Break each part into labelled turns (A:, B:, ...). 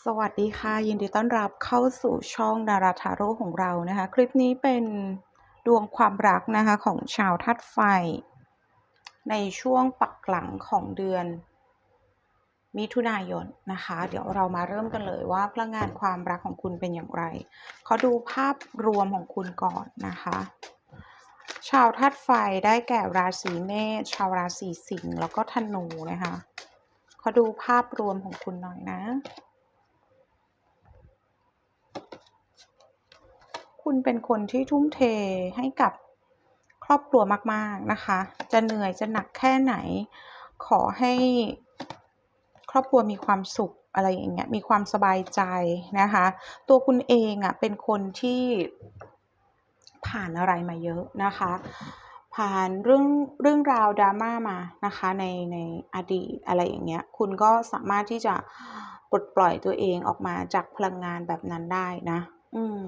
A: สวัสดีค่ะ ยินดีต้อนรับเข้าสู่ช่องดาราทาโร่ของเรานะคะ คลิปนี้เป็นดวงความรักนะคะของชาวธาตุไฟ ในช่วงปักหลังของเดือน มิถุนายนนะคะ เดี๋ยวเรามาเริ่มกันเลยว่าพลังงานความรักของคุณเป็นอย่างไรเขาดูภาพรวมของคุณก่อนนะคะ ชาวธาตุไฟได้แก่ราศีเมษชาวราศีสิงห์แล้วก็ธนูนะคะเขาดูภาพรวมของคุณหน่อยนะ คุณเป็นคนที่ทุ่มเทให้กับครอบครัวมาก ๆ นะคะ จะเหนื่อยจะหนักแค่ไหน ขอให้ครอบครัวมีความสุขอะไรอย่างเงี้ย มีความสบายใจนะคะ ตัวคุณเองอะ่ะเป็นคนที่ผ่านอะไรมาเยอะนะคะ ผ่านเรื่องเรื่องราวดราม่ามานะคะในในอดีตอะไรอย่างเงี้ย คุณก็สามารถที่จะปลดปล่อยตัวเองออกมาจากพลังงานแบบนั้นได้นะ อืม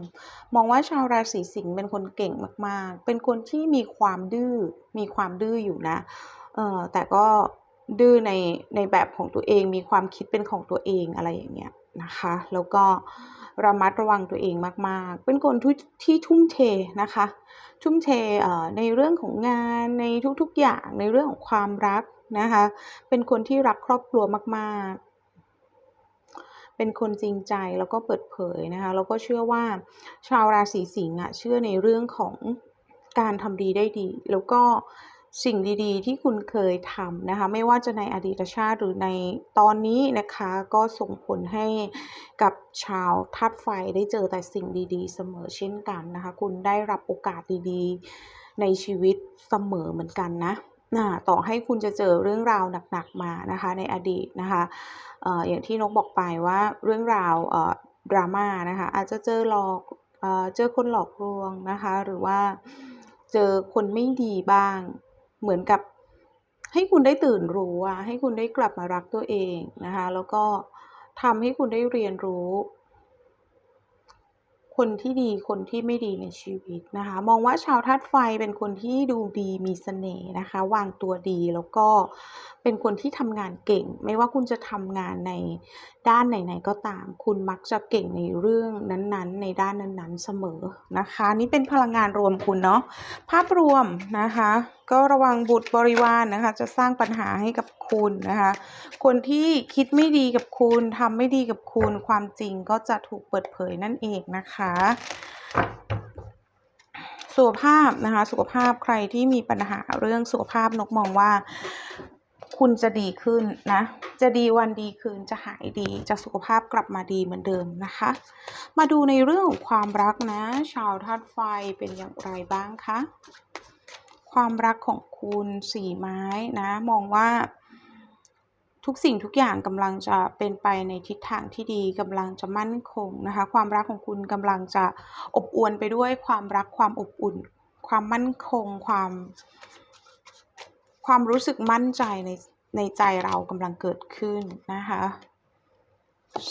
A: มองว่าชาวราศีสิงห์เป็นคนเก่งมาก ๆ เป็นคนที่มีความดื้อ มีความดื้ออยู่นะ เออแต่ก็ดื้อในในแบบของตัวเอง มีความคิดเป็นของตัวเองอะไรอย่างเงี้ยนะคะ แล้วก็ระมัดระวังตัวเองมาก ๆ เป็นคนที่ที่ทุ่มเทนะคะ ทุ่มเทเอ่อในเรื่องของงานในทุกๆอย่างในเรื่องของความรักนะคะ เป็นคนที่รักครอบครัวมากๆ เป็นคนจริงใจแล้วก็เปิดเผยนะคะแล้วก็เชื่อว่าชาวราศีสิงห์อะเชื่อในเรื่องของการทำดีได้ดี แล้วก็สิ่งดีๆ ที่คุณเคยทำนะคะ ไม่ว่าจะในอดีตชาติหรือในตอนนี้นะคะ ก็ส่งผลให้กับชาวธาตุไฟได้เจอแต่สิ่งดีๆ เสมอเช่นกันนะคะ คุณได้รับโอกาสดีๆ ในชีวิตเสมอเหมือนกันนะ นะต่อให้คุณจะเจอเรื่องราวหนักๆมานะคะในอดีตนะคะอออย่างที่นกบอกไปว่าเรื่องราวดราม่านะคะอาจจะเจอหลอกเอเจอคนหลอกลวงนะคะหรือว่าเจอคนไม่ดีบ้าง เหมือนกับให้คุณได้ตื่นรู้ให้คุณได้กลับมารักตัวเองนะคะแล้วก็ทำให้คุณได้เรียนรู้ คนที่ดีคนที่ไม่ดีในชีวิตนะคะ มองว่าชาวธาตุไฟเป็นคนที่ดูดีมีเสน่ห์นะคะ วางตัวดีแล้วก็เป็นคนที่ทำงานเก่ง ไม่ว่าคุณจะทำงานในด้านไหนๆก็ตาม คุณมักจะเก่งในเรื่องนั้นๆ ในด้านนั้นๆเสมอนะคะ นี่เป็นพลังงานรวมคุณเนาะภาพรวมนะคะก็ระวังบุตรบริวารนนะคะ จะสร้างปัญหาให้กับคุณนะคะ คนที่คิดไม่ดีกับคุณทำไม่ดีกับคุณ ความจริงก็จะถูกเปิดเผยนั่นเองนะคะสุขภาพนะคะ สุขภาพใครที่มีปัญหาเรื่องสุขภาพนกมองว่า คุณจะดีขึ้นนะ จะดีวันดีคืนจะหายดี จะสุขภาพกลับมาดีเหมือนเดิมนะคะ มาดูในเรื่องของความรักนะ ชาวธาตุไฟเป็นอย่างไรบ้างคะ ความรักของคุณสี่ไม้นะมองว่าทุกสิ่งทุกอย่างกำลังจะเป็นไปในทิศทางที่ดีกำลังจะมั่นคงนะคะความรักของคุณกำลังจะอบอวลไปด้วยความรักความอบอุ่น ความมั่นคงความ ความรู้สึกมั่นใจในในใจเรากำลังเกิดขึ้นนะคะ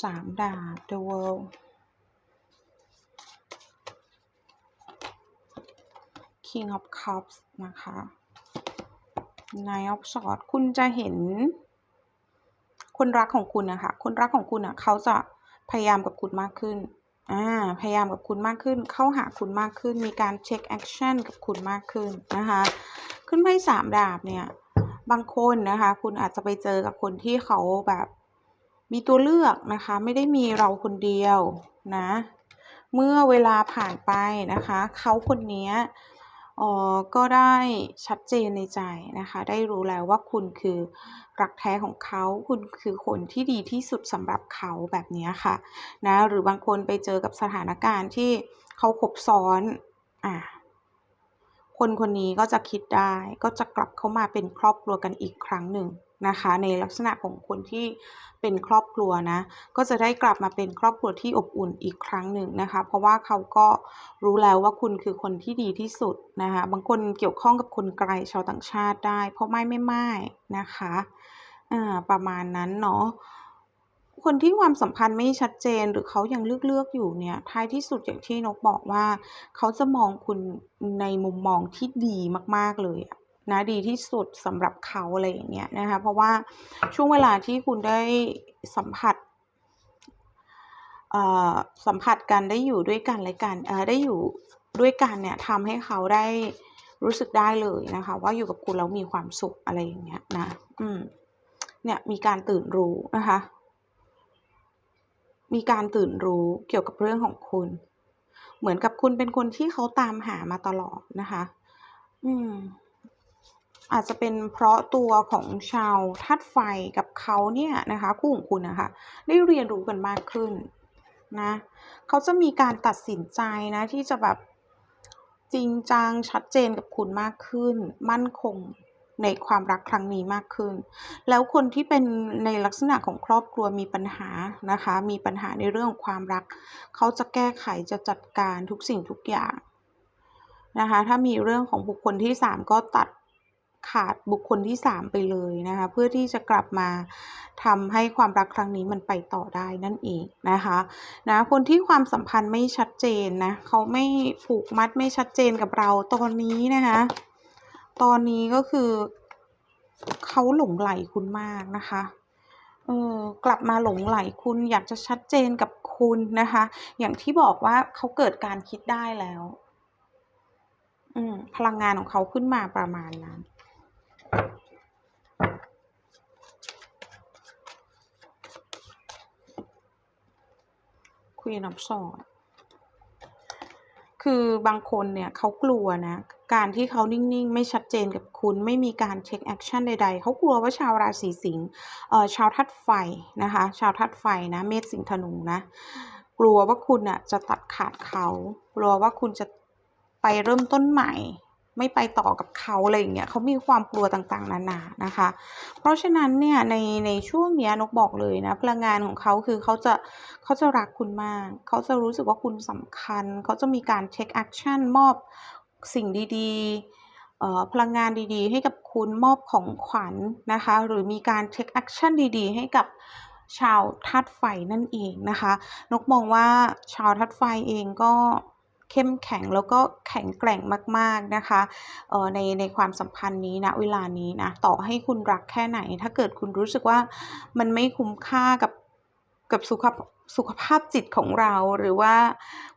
A: สามดาบ The World King of Cups นะคะ Nine of Swords คุณจะเห็น คนรักของคุณนะคะ คนรักของคุณอะเขาจะพยายามกับคุณมากขึ้น อ่า พยายามกับคุณมากขึ้น เข้าหาคุณมากขึ้น มีการเช็คแอคชั่นกับคุณมากขึ้นนะคะ ขึ้นไพ่สามดาบเนี่ย บางคนนะคะ คุณอาจจะไปเจอกับคนที่เขาแบบมีตัวเลือกนะคะ ไม่ได้มีเราคนเดียวนะ เมื่อเวลาผ่านไปนะคะ เขาคนนี้ อ๋อ ก็ได้ชัดเจนในใจนะคะ ได้รู้แล้วว่าคุณคือรักแท้ของเขา คุณคือคนที่ดีที่สุดสำหรับเขาแบบนี้ค่ะนะ หรือบางคนไปเจอกับสถานการณ์ที่เขาคบซ้อน อะคนคนนี้ก็จะคิดได้ ก็จะกลับเข้ามาเป็นครอบครัวกันอีกครั้งหนึ่ง นะคะ ในลักษณะของคนที่เป็นครอบครัวนะ ก็จะได้กลับมาเป็นครอบครัวที่อบอุ่นอีกครั้งหนึ่งนะคะ เพราะว่าเขาก็รู้แล้วว่าคุณคือคนที่ดีที่สุดนะคะ บางคนเกี่ยวข้องกับคนไกลชาวต่างชาติได้ เพราะไม่ไม่ไม่นะคะอ่าประมาณนั้นเนาะคนที่ความสัมพันธ์ไม่ชัดเจนหรือเขายังเลือกเลือกอยู่เนี่ยท้ายที่สุดอย่างที่นกบอกว่า เขาจะมองคุณในมุมมองที่ดีมาก ๆ เลยอะ นะดีที่สุดสำหรับเขาอะไรอย่างเงี้ยนะคะเพราะว่าช่วงเวลาที่คุณได้สัมผัสสัมผัสกันได้อยู่ด้วยกันและกันได้อยู่ด้วยกันเนี่ยทำให้เขาได้รู้สึกได้เลยนะคะ ว่าอยู่กับคุณแล้วมีความสุขอะไรอย่างเงี้ยนะอืมเนี่ยมีการตื่นรู้นะคะ มีการตื่นรู้เกี่ยวกับเรื่องของคุณ เหมือนกับคุณเป็นคนที่เขาตามหามาตลอดนะคะ อืม อาจจะเป็นเพราะตัวของชาวธาตุไฟกับเขาเนี่ยนะคะคู่ของคุณนะคะได้เรียนรู้กันมากขึ้นนะเขาจะมีการตัดสินใจนะที่จะแบบจริงจังชัดเจนกับคุณมากขึ้น มั่นคงในความรักครั้งนี้มากขึ้น แล้วคนที่เป็นในลักษณะของครอบครัวมีปัญหานะคะ มีปัญหาในเรื่องของความรัก เขาจะแก้ไขจะจัดการทุกสิ่งทุกอย่างนะคะ ถ้ามีเรื่องของบุคคลที่สามก็ตัด ขาดบุคคลที่สามไปเลยนะคะเพื่อที่จะกลับมาทำให้ความรักครั้งนี้มันไปต่อได้นั่นเองนะคะนะคนที่ความสัมพันธ์ไม่ชัดเจนนะเขาไม่ผูกมัดไม่ชัดเจนกับเราตอนนี้นะคะตอนนี้ก็คือเขาหลงไหลคุณมากนะคะเออกลับมาหลงไหลคุณอยากจะชัดเจนกับคุณนะคะ อย่างที่บอกว่าเขาเกิดการคิดได้แล้วพลังงานของเขาขึ้นมาประมาณนั้น Queen of Swords คือบางคนเนี่ยเขากลัวนะ การที่เขานิ่งๆ ไม่ชัดเจนกับคุณ ไม่มีการเช็คแอคชั่นใดๆ เขากลัวว่าชาวราศีสิงห์ชาวทัดไฟนะคะ ชาวทัดไฟนะ เมษสิงห์ธนูนะ กลัวว่าคุณอะจะตัดขาดเขา กลัวว่าคุณจะไปเริ่มต้นใหม่ ไม่ไปต่อกับเขาอะไรอย่างเงี้ยเขามีความกลัวต่างๆนานานะคะ เพราะฉะนั้นเนี่ยในในช่วงเนี้ยนกบอกเลยนะพลังงานของเขาคือเขาจะเขาจะรักคุณมากเขาจะรู้สึกว่าคุณสำคัญ เขาจะมีการเทคแอคชั่นมอบสิ่งดีๆเอ่อพลังงานดีๆ ให้กับคุณมอบของขวัญนะคะ หรือมีการเทคแอคชั่นดีๆ ให้กับชาวธาตุไฟนั่นเองนะคะ นกมองว่าชาวธาตุไฟเองก็ เข้มแข็งแล้วก็แข็งแกร่งมากๆนะคะในในความสัมพันธ์นี้ณเวลานี้นะต่อให้คุณรักแค่ไหน ถ้าเกิดคุณรู้สึกว่ามันไม่คุ้มค่ากับกับสุขภ สุขภาพจิตของเราหรือว่า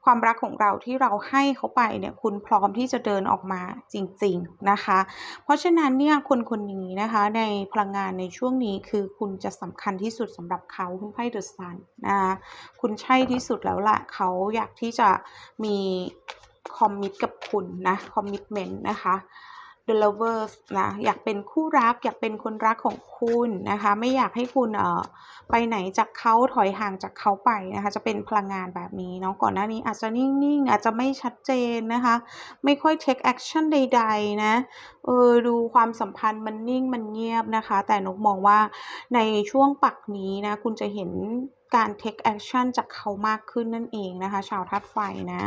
A: ความรักของเราที่เราให้เขาไปเนี่ยคุณพร้อมที่จะเดินออกมาจริง ๆนะคะ เพราะฉะนั้นเนี่ยคนคนนี้นะคะในพลังงานในช่วงนี้คือคุณจะสำคัญที่สุดสำหรับเขาคุณไพ่เดอะซันนะคะคุณใช่ที่สุดแล้วละเขาอยากที่จะมีคอมมิตกับคุณนะคอมมิตเมนต์นะคะ The Lovers นะอยากเป็นคู่รักอยากเป็นคนรักของคุณนะคะ ไม่อยากให้คุณเอ่อไปไหนจากเขาถอยห่างจากเขาไปนะคะ จะเป็นพลังงานแบบนี้เนาะก่อนหน้านี้อาจจะนิ่งๆ อาจจะไม่ชัดเจนนะคะ ไม่ค่อย take action ใด ๆ นะเออดูความสัมพันธ์มันนิ่งมันเงียบนะคะ แต่นกมองว่าในช่วงปักนี้นะ คุณจะเห็นการ take action จากเขามากขึ้นนั่นเองนะคะ ชาวทัดไฟนะ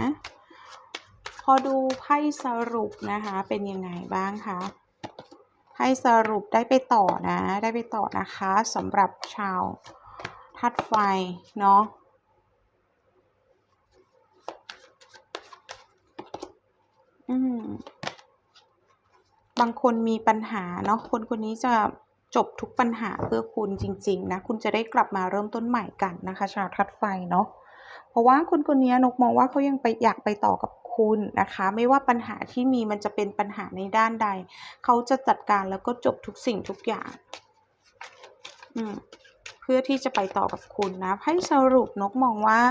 A: อดูไพ่สรุปนะคะเป็นยังไงบ้างคะไพ่สรุปได้ไปต่อนะ ได้ไปต่อนะคะสำหรับชาวทัดไฟเนาะอืมบางคนมีปัญหาเนาะคนคนนี้จะจบทุกปัญหาเพื่อคุณจริง ๆ นะ คุณจะได้กลับมาเริ่มต้นใหม่กันนะคะ ชาวทัดไฟเนาะเพราะว่าคนคนนี้นกมองว่าเขายังไปอยากไปต่อกับ คุณนะคะ ไม่ว่าปัญหาที่มีมันจะเป็นปัญหาในด้านใด เขาจะจัดการแล้วก็จบทุกสิ่งทุกอย่าง อืมเพื่อที่จะไปต่อกับคุณนะไพ่สรุปนกมองว่า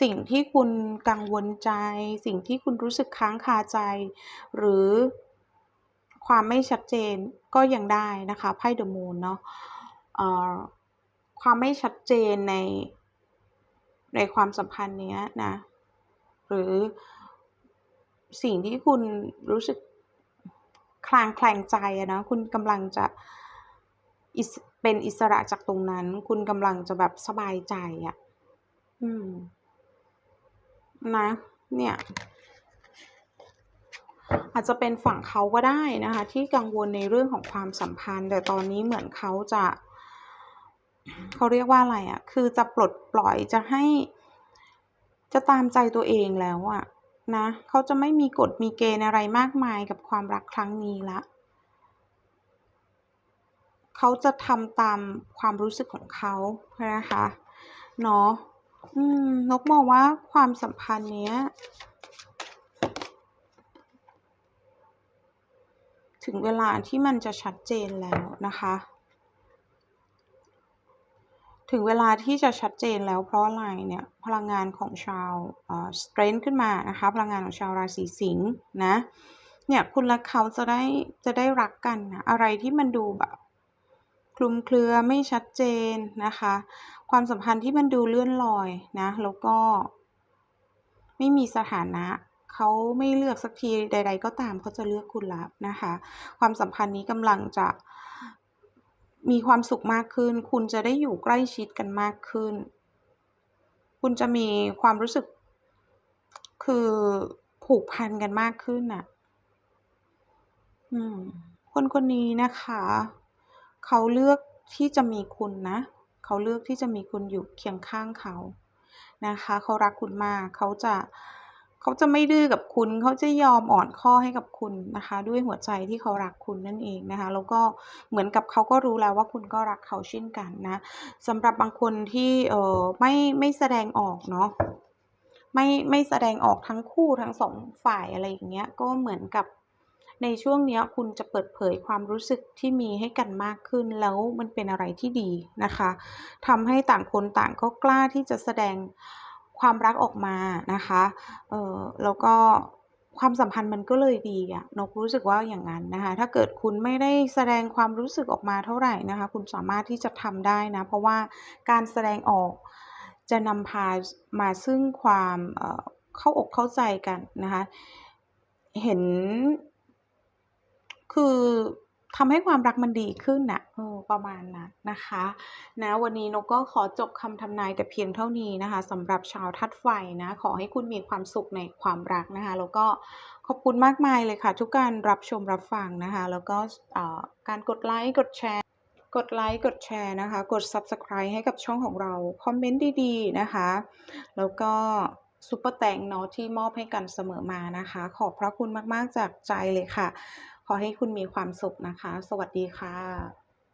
A: สิ่งที่คุณกังวลใจ สิ่งที่คุณรู้สึกค้างคาใจ หรือความไม่ชัดเจนก็ยังได้นะคะไพ่เดอะมูนเนาะความไม่ชัดเจนในในความสัมพันธ์เนี้ยนะ หรือสิ่งที่คุณรู้สึกคลางแคลงใจอะนะคุณกำลังจะเป็นอิสระจากตรงนั้น คุณกำลังจะแบบสบายใจอะอืม นะ เนี่ย อาจจะเป็นฝั่งเขาก็ได้นะคะ ที่กังวลในเรื่องของความสัมพันธ์ แต่ตอนนี้เหมือนเขาจะ เขาเรียกว่าอะไรอะ่ะ คือจะปลดปล่อยจะให้ จะตามใจตัวเองแล้วอะนะ เขาจะไม่มีกฎมีเกณฑ์อะไรมากมายกับความรักครั้งนี้ละ เขาจะทำตามความรู้สึกของเขานะคะเนาะอืมนกมองว่าความสัมพันธ์เนี้ย ถึงเวลาที่มันจะชัดเจนแล้วนะคะ ถึงเวลาที่จะชัดเจนแล้วเพราะอะไรเนี่ยพลังงานของชาวเอ่อ strength ขึ้นมานะคะพลังงานของชาวราศีสิงห์นะเนี่ยคุณและเขาจะได้จะได้รักกันนะอะไรที่มันดูแบบคลุมเครือไม่ชัดเจนนะคะ ความสัมพันธ์ที่มันดูเลื่อนลอยนะแล้วก็ ไม่มีสถานะเขาไม่เลือกสักทีใด ๆ ก็ตามเขาจะเลือกคุณล้วนะคะ ความสัมพันธ์นี้กำลังจะ มีความสุขมากขึ้น คุณจะได้อยู่ใกล้ชิดกันมากขึ้น คุณจะมีความรู้สึก คือผูกพันกันมากขึ้นน่ะ อืม คนคนนี้นะคะ เขาเลือกที่จะมีคุณนะ เขาเลือกที่จะมีคุณอยู่เคียงข้างเขา นะคะ เขารักคุณมาก เขาจะ เขาจะไม่ดื้อกับคุณ เขาจะยอมอ่อนข้อให้กับคุณนะคะ ด้วยหัวใจที่เขารักคุณนั่นเองนะคะ แล้วก็เหมือนกับเขาก็รู้แล้วว่าคุณก็รักเขาเช่นกันนะสำหรับบางคนที่เออไม่ไม่แสดงออกเนาะไม่ไม่แสดงออกทั้งคู่ทั้งสองฝ่ายอะไรอย่างเงี้ยก็เหมือนกับในช่วงเนี้ยคุณจะเปิดเผยความรู้สึกที่มีให้กันมากขึ้นแล้วมันเป็นอะไรที่ดีนะคะทำให้ต่างคนต่างก็กล้าที่จะแสดง ความรักออกมานะคะ เออแล้วก็ความสัมพันธ์มันก็เลยดีอะนกรู้สึกว่าอย่างงั้นนะคะ ถ้าเกิดคุณไม่ได้แสดงความรู้สึกออกมาเท่าไหร่นะคะ คุณสามารถที่จะทำได้นะ เพราะว่าการแสดงออกจะนำพามาซึ่งความเเข้าอกเข้าใจกันนะคะ เห็นคือ ทำให้ความรักมันดีขึ้นน่ะออประมาณนั้นนะคะ นะวันนี้นกก็ขอจบคำทำนายแต่เพียงเท่านี้นะคะสำหรับชาวธาตุไฟนะ ขอให้คุณมีความสุขในความรักนะคะ แล้วก็ขอบคุณมากมายเลยค่ะ ทุกการรับชมรับฟังนะคะ แล้วก็ออการกดไลก์กดแชร์กดไลก์กดแชร์นะคะ กด Subscribe ให้กับช่องของเรา คอมเมนต์ดีๆนะคะ แล้วก็ซุปเปอร์แตงเนาะที่มอบให้กันเสมอมานะคะ ขอบพระคุณมากๆจากใจเลยค่ะ ขอให้คุณมีความสุขนะคะ สวัสดีค่ะ